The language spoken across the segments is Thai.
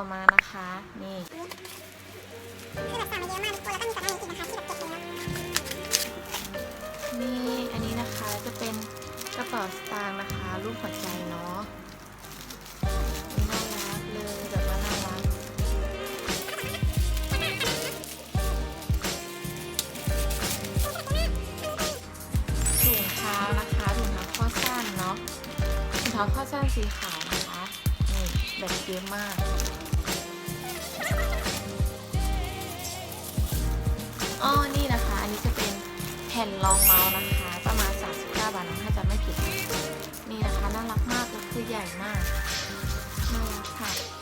ต่อมานะคะ นี่คือแบบสั่งมาเยอะมากทุกคนแล้วก็มีก่หน้าอีกนะคะที่แบบเก็บไปแล้วนี่อันนี้นะคะจะเป็นกระเป๋าสตางค์นะคะรูปหัวใจเนาะน่ารักเลยแบบว่าน่ารักถุงเท้านะคะถุงเท้าข้อสั้นเนาะถุงเท้าข้อสั้นสีขาว นะคะนี่แบบเยอะมาก อ้อ นี่นะคะ อันนี้จะเป็นแผ่นรองเมาส์นะคะ ประมาณ 39 บาทนะถ้าจะไม่ผิด นี่นะคะ น่ารักมาก แลยคือใหญ่มากน่ารักค่ะ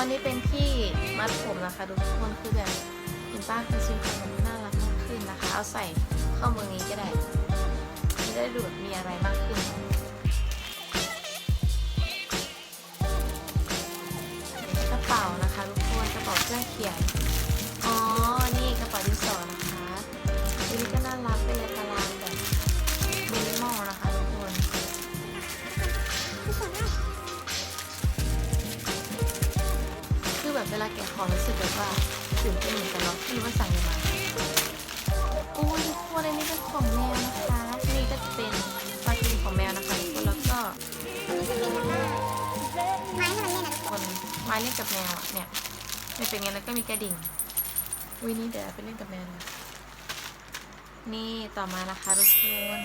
อันนี้เป็นที่มัดผมนะคะทุกคนคือแบบเห็นป้าคือชิ้นผมน่ารักมากขึ้นนะคะ เอาใส่ข้อมือนี้ก็ได้จะได้ดูมีอะไรมากขึ้นกระเป๋านะคะทุกคนกระเป๋าเครื่องเขียน ลาแกะของรู้สึกแบบว่าตื่นเต้นเหมือนกันเนาะที่ว่าสั่งยังไงโอ้ยทุกคนอันนี้เป็นของแมวนะคะนี่ก็จะเป็นปลากินของแมวนะคะทุกคนแล้วก็ไม้ให้มันเล่นนะทุกคนไม้เล่นกับแมวอะเนี่ยมันเป็นไงแล้วก็มีกระดิ่งวินี่เดี๋ยวไปเล่นกับแมวนะนี่ต่อมานะคะทุกคน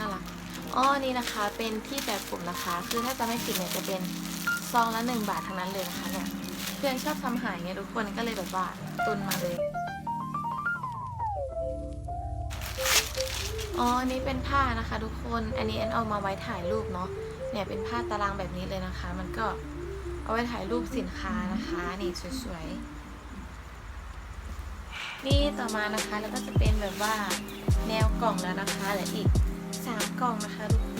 น่ารัก อ๋อนี่นะคะเป็นที่แปะผมนะคะ คือถ้าจะไม่ผิดเนี่ยจะเป็นซองละหนึ่งบาททั้งนั้นเลยนะคะเนี่ยเพื่อนชอบทำหายไงทุกคนก็เลยแบบว่าตุนมาเลยอ๋ออันนี้เป็นผ้านะคะ ทุกคน อันนี้แอนเอามาไว้ถ่ายรูปเนาะ เนี่ยเป็นผ้าตารางแบบนี้เลยนะคะ มันก็เอาไว้ถ่ายรูปสินค้านะคะ นี่สวยๆ นี่ต่อมานะคะแล้วก็จะเป็นแบบว่าแนวกล่องแล้วนะคะเหลืออีก สามกล่องนะคะทุกคน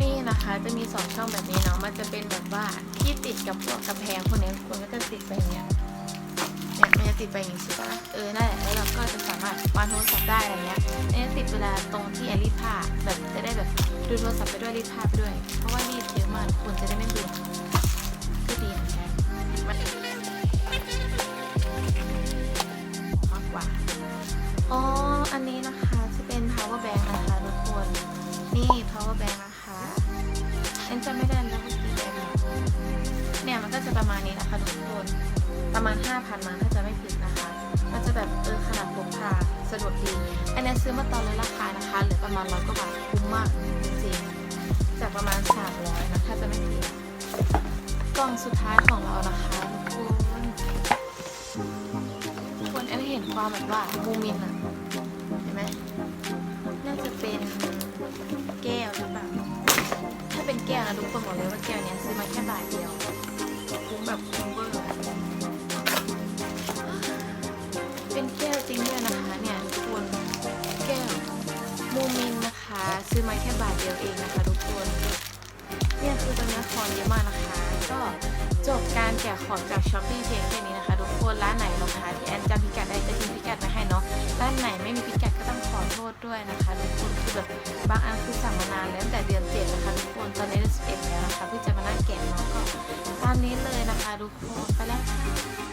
นี่นะคะจะมีสองช่องแบบนี้เนาะมันจะเป็นแบบว่าที่ติดกับพวกกำแพงพวกนี้คนก็จะติดไปอย่างเงี้ยเนี่ยมันจะติดไปอย่างงี้ใช่ปะเออนั่นแหละแล้วเราก็จะสามารถวางโทรศัพท์ได้อะไรเงี้ยอันนี้ติดเวลาตรงที่แอลรีดผ้าแบบจะได้แบบดูโทรศัพท์ไปด้วยรีดผ้าไปด้วย เพราะว่ารีดเยอะมากคนจะได้ไม่เบื่อ power bank นะคะฉันจะไม่ได้แล้วก็กี่แบงค์เนี่ยมันก็จะประมาณนี้นะคะทุกคนประมาณ 5,000มาถ้าจะไม่ผิดนะคะก็จะแบบเออขนาดพกพาสะดวกดี อันนี้ซื้อมาตอนลดราคานะคะเหลือประมาณร้อยกว่าบาทคุ้มมากจริงๆจากประมาณ 300นะถ้าจะไม่ผิดกล่องสุดท้ายของเรานะคะทุกคนทุกคนแอนเห็นความแบบว่ามูมินอะ นะทุกคนบอกเลยว่าแก้วเนี้ยซื้อมาแค่บาทเดียวคุ้มแบบคุ้มเวอร์เป็นแก้วจริงด้วยนะคะเนี่ยทุกคนแก้วมูมินนะคะ ซื้อมาแค่บาทเดียวเองนะคะ ทุกคนเนี่ยคือตอนนี้ของเยอะมากนะคะ ก็จบการแกะของจากช้อปปี้เพียงแค่นี้นะคะ คนร้านไหนลงท้ายที่แอนจำพิกัดได้จะทิ้งพิกัดมาให้เนาะร้านไหนไม่มีพิกัดก็ต้องขอโทษด้วยนะคะทุกคนคือแบบบางอันคือสั่งมานานแล้วตั้งแต่เดือนเจ็ดนะคะทุกคนตอนนี้เดือนสิบเอ็ดแล้วนะคะเพื่อจะมานั่งแกะเนาะก็ตามนี้เลยนะคะทุกคนไปแล้วค่ะ